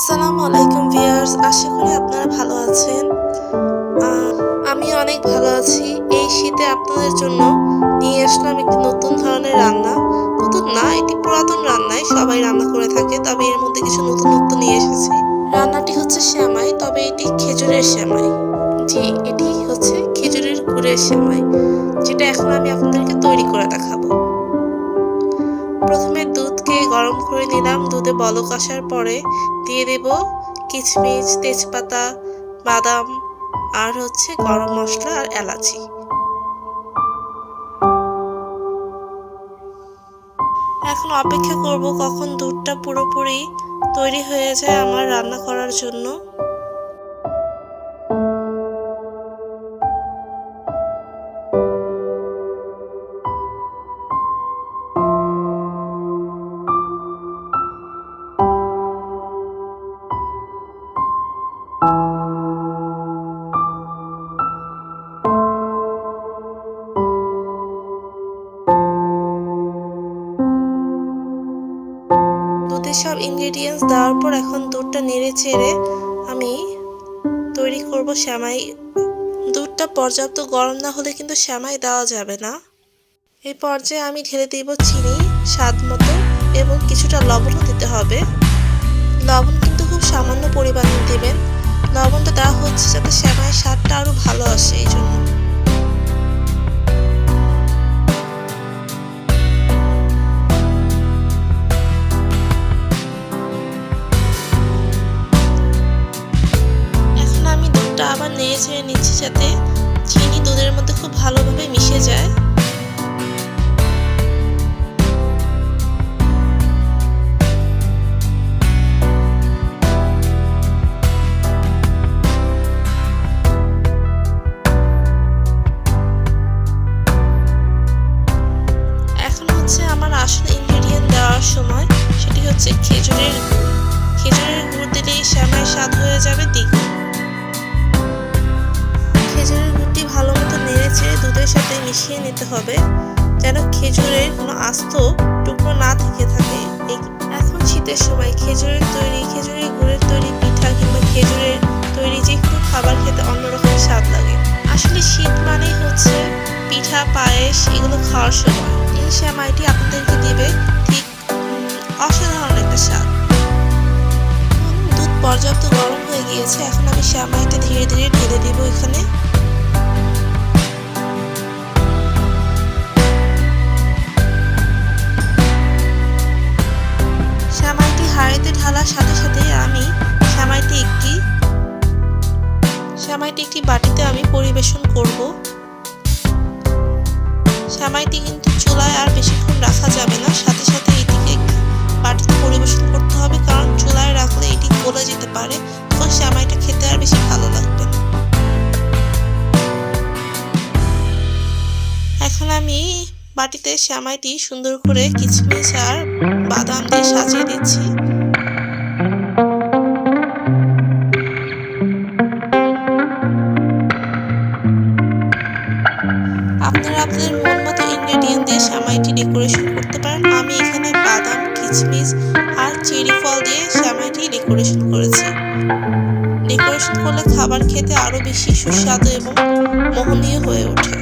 আসসালামু আলাইকুম ভিউয়ার্স, আশা করি আপনারা ভালো আছেন। আমি অনেক ভালো আছি। এই শীতে আপনাদের জন্য নিয়ে আসলাম একটি নতুন ধরনের রান্না। নতুন না, এটি পুরাতন রান্নায় সবাই রান্না করে থাকে, তবে এর মধ্যে কিছু নতুনত্ব নিয়ে এসেছি। রান্নাটি হচ্ছে শ্যামাই তবে এটি খেজুরের শ্যামাই জি, এটি হচ্ছে খেজুরের গুড়ের শ্যামাই যেটা এখন আমি আপনাদেরকে তৈরি করে দেখাবো। প্রথমে দুধকে গরম করে নিলাম। দুধে বলক আসার পরে দিয়ে দেব কিচমিচ, তেজপাতা, বাদাম আর হচ্ছে গরম মশলা আর এলাচি। এখন অপেক্ষা করব কখন দুধটা পুরোপুরি তৈরি হয়ে যায় আমার রান্না করার জন্য। দুধের সব ইনগ্রেডিয়েন্টস দেওয়ার পর এখন দুধটা নেড়ে চেড়ে আমি তৈরি করব শ্যামাই দুধটা পর্যাপ্ত গরম না হলে কিন্তু শ্যামাই দেওয়া যাবে না। এই পর্যায়ে আমি ঢেলে দিব চিনি, স্বাদ মতো এবং কিছুটা লবণও দিতে হবে। লবণ কিন্তু খুব সামান্য পরিমাণে দেবেন। লবণটা দেওয়া হচ্ছে যাতে শ্যামাইয়ের স্বাদটা আরও ভালো আসে, এই জন্য। ছেড়ে নিচ্ছি যাতে চিনি দুধের মধ্যে খুব ভালোভাবে মিশে যায়। আসল ইনগ্রেডিয়েন্ট দেওয়ার সময়, সেটি হচ্ছে খেজুরের খেজুরের গুড় দিলে এই শ্যামাই স্বাদ হয়ে যাবে দ্বিগুণ। খেজুরের গুড়টি ভালো মতো নেড়ে চেড়ে দুধের সাথে মিশিয়ে নিতে হবে, যেন খেজুরের কোনো আস্ত টুকরো না থেকে থাকে। এখন শীতের সময় খেজুরের তৈরি, খেজুরের গুড়ের তৈরি পিঠা কিংবা খেজুরের তৈরি যে কোনো খাবার খেতে অন্যরকম স্বাদ লাগে। আসলে শীত মানেই হচ্ছে পিঠা, পায়েস এগুলো খাওয়ার সময়। এই শ্যামাইটি আপনাদেরকে দিবে ঠিক অসাধারণ একটা স্বাদ। দুধ পর্যাপ্ত গিয়েছে এখন আমি শ্যামাইটা ধীরে ধীরে ঢেলে দিব এখানে। শ্যামাইটি হাঁড়িতে ঢালার সাথে সাথে আমি, শ্যামাইটি একটি শ্যামাইটি একটি বাটিতে আমি পরিবেশন করব। শ্যামাইটি কিন্তু চুলায় আর বেশিক্ষণ রাখা যাবে না। সাথে সাথে এটিকে বাটিতে পরিবেশন করতে আমি বাটিতে শ্যামাইটি সুন্দর করে কিচমিচ আর বাদাম দিয়ে সাজিয়ে দিচ্ছি। আপনারা আপনাদের মন মতো ইনগ্রেডিয়েন্ট দিয়ে শ্যামাইটি ডেকোরেশন করতে পারেন। আমি এখানে বাদাম, কিচমিচ আর চেরি ফল দিয়ে শ্যামাইটি ডেকোরেশন করেছি। ডেকোরেশন করলে খাবার খেতে আরও বেশি সুস্বাদু এবং মোহনীয় হয়ে ওঠে।